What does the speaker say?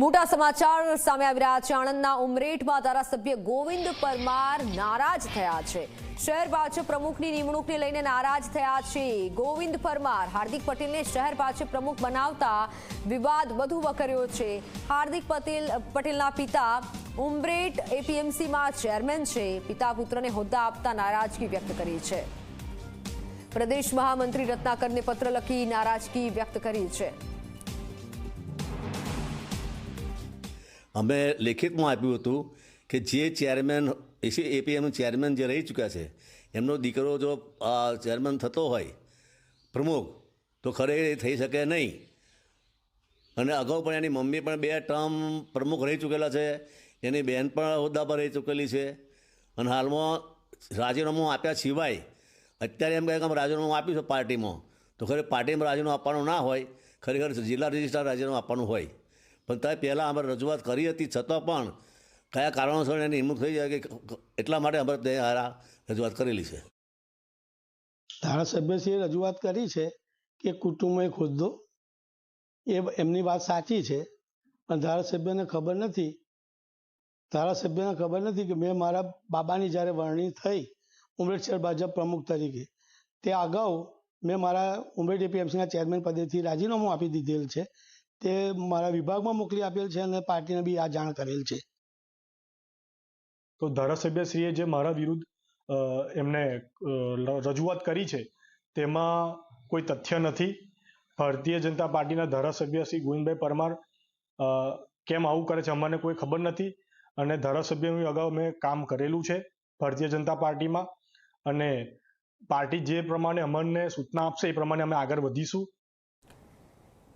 મોટા સમાચાર સામે આવી રહ્યા છે. આણંદના ઉમરેઠમાં ધારાસભ્ય ગોવિંદ પરમાર નારાજ થયા છે. શહેર ભાજપ પ્રમુખની નિમણૂકને લઈને નારાજ થયા છે. ગોવિંદ પરમાર હાર્દિક પટેલને શહેર ભાજપ પ્રમુખ બનાવતા વિવાદ વધુ વકર્યો છે. હાર્દિક પટેલ, પટેલના પિતા ઉમરેઠ એપીએમસીમાં ચેરમેન છે. પિતા પુત્રને હોદ્દા આપતા નારાજગી વ્યક્ત કરી છે. પ્રદેશ મહામંત્રી રત્નાકરને પત્ર લખી નારાજગી વ્યક્ત કરી છે. અમે લેખિતમાં આપ્યું હતું કે જે ચેરમેન એપીએમ ચેરમેન જે રહી ચૂક્યા છે, એમનો દીકરો જો ચેરમેન થતો હોય, પ્રમુખ, તો એ થઈ શકે નહીં. અને અગાઉ પણ એની મમ્મી પણ બે ટર્મ પ્રમુખ રહી ચૂકેલા છે, એની બહેન પણ હોદ્દા પર રહી ચૂકેલી છે. અને હાલમાં રાજીનામું આપ્યા સિવાય, અત્યારે એમ કહે કે રાજીનામું આપ્યું છે પાર્ટીમાં, તો ખરે પાર્ટીમાં રાજીનામું આપવાનું ના હોય, ખરેખર જિલ્લા રજિસ્ટ્રાર રાજીનામું આપવાનું હોય. પણ ત્યાં પહેલાં અમે રજૂઆત કરી હતી, છતાં પણ કયા કારણોસર એની નિમણૂક થઈ જાય કે એટલા માટે અમે હારા રજૂઆત કરેલી છે. ધારાસભ્યશ્રીએ રજૂઆત કરી છે કે કુટુંબ હોદ્દો એ એમની વાત સાચી છે, પણ ધારાસભ્યને ખબર નથી. ધારાસભ્યને ખબર નથી કે મેં મારા બાબાની જ્યારે વરણી થઈ ઉમરેઠ ભાજપ પ્રમુખ તરીકે, તે અગાઉ મેં મારા ઉમરેઠ એપીએમસીના ચેરમેન પદેથી રાજીનામું આપી દીધેલ છે. તે મારા વિભાગમાં મોકલી આપેલ છે અને પાર્ટીને બી આ જાણ કરેલ છે. તો ધારાસભ્યશ્રીએ જે મારા વિરુદ્ધ અ, એમને રજૂઆત કરી છે તેમાં કોઈ તથ્ય નથી. ભારતીય જનતા પાર્ટીના ધારાસભ્ય શ્રી ગોવિંદભાઈ પરમાર અ, કેમ આવું કરે છે અમને કોઈ ખબર નથી અને ધારાસભ્યનું અગાઉ મેં કામ કરેલું છે ભારતીય જનતા પાર્ટીમાં અને પાર્ટી જે પ્રમાણે અમને સૂચના આપશે એ પ્રમાણે અમે આગળ વધીશું.